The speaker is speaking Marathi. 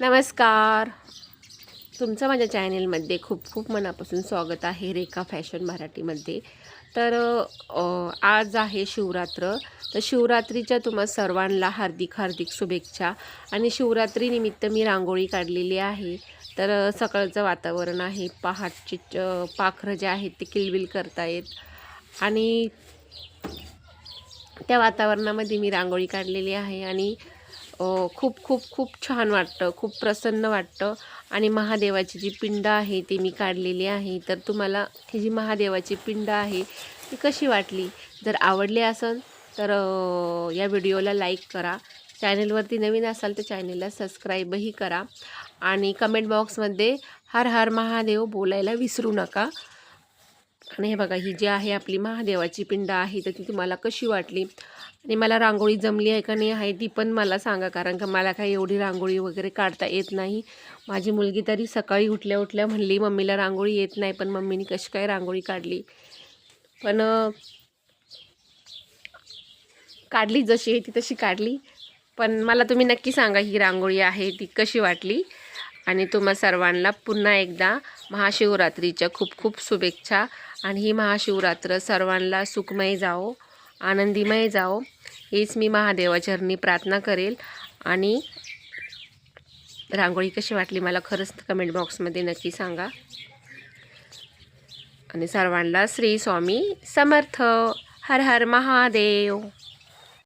नमस्कार. तुमचं माझ्या चॅनेलमध्ये खूप खूप मनापासून स्वागत आहे रेखा फॅशन मराठीमध्ये. तर आज आहे शिवरात्र. तर शिवरात्रीच्या तुम्हा सर्वांना हार्दिक हार्दिक शुभेच्छा. आणि शिवरात्रीनिमित्त मी रांगोळी काढलेली आहे. तर सकाळचं वातावरण आहे. पहाटची पाखरं जे आहेत ते किलबिल करतायत. आणि त्या वातावरणामध्ये मी रांगोळी काढलेली आहे. आणि खूप खूप खूप छान वाटतं खूप प्रसन्न वाटतं. आणि महादेवाची जी पिंड आहे ती मी काढलेली आहे. तर तुम्हाला ही जी महादेवाची पिंड आहे ती कशी वाटली? जर आवडली असेल तर या व्हिडिओला लाईक करा. चॅनेलवरती नवीन असाल तर चॅनेलला सबस्क्राईबही करा. आणि कमेंट बॉक्समध्ये हर हर महादेव बोलायला विसरू नका. आणि हे बघा ही जी आहे आपली महादेवाची पिंड आहे तर ती तुम्हाला कशी वाटली? आणि मला रांगोळी जमली आहे का नाही आहे ती पण मला सांगा कारण का मला काही एवढी रांगोळी वगैरे काढता येत नाही. माझी मुलगी तरी सकाळी उठल्या उठल्या म्हणली मम्मीला रांगोळी येत नाही पण मम्मीने कशी काय रांगोळी काढली? पण काढली जशी आहे ती तशी काढली. पण मला तुम्ही नक्की सांगा ही रांगोळी आहे ती कशी वाटली? आणि तुम्हा सर्वांना पुन्हा एकदा महाशिवरात्रीच्या खूप खूप शुभेच्छा. आणि ही महाशिवरात्र सर्वांना सुखमय जाओ आनंदीमय जाओ हीच मी महादेवाचरणी प्रार्थना करेल. आणि रांगोळी कशी वाटली मला खरंच कमेंट बॉक्समध्ये नक्की सांगा. आणि सर्वांना श्री स्वामी समर्थ. हर हर महादेव.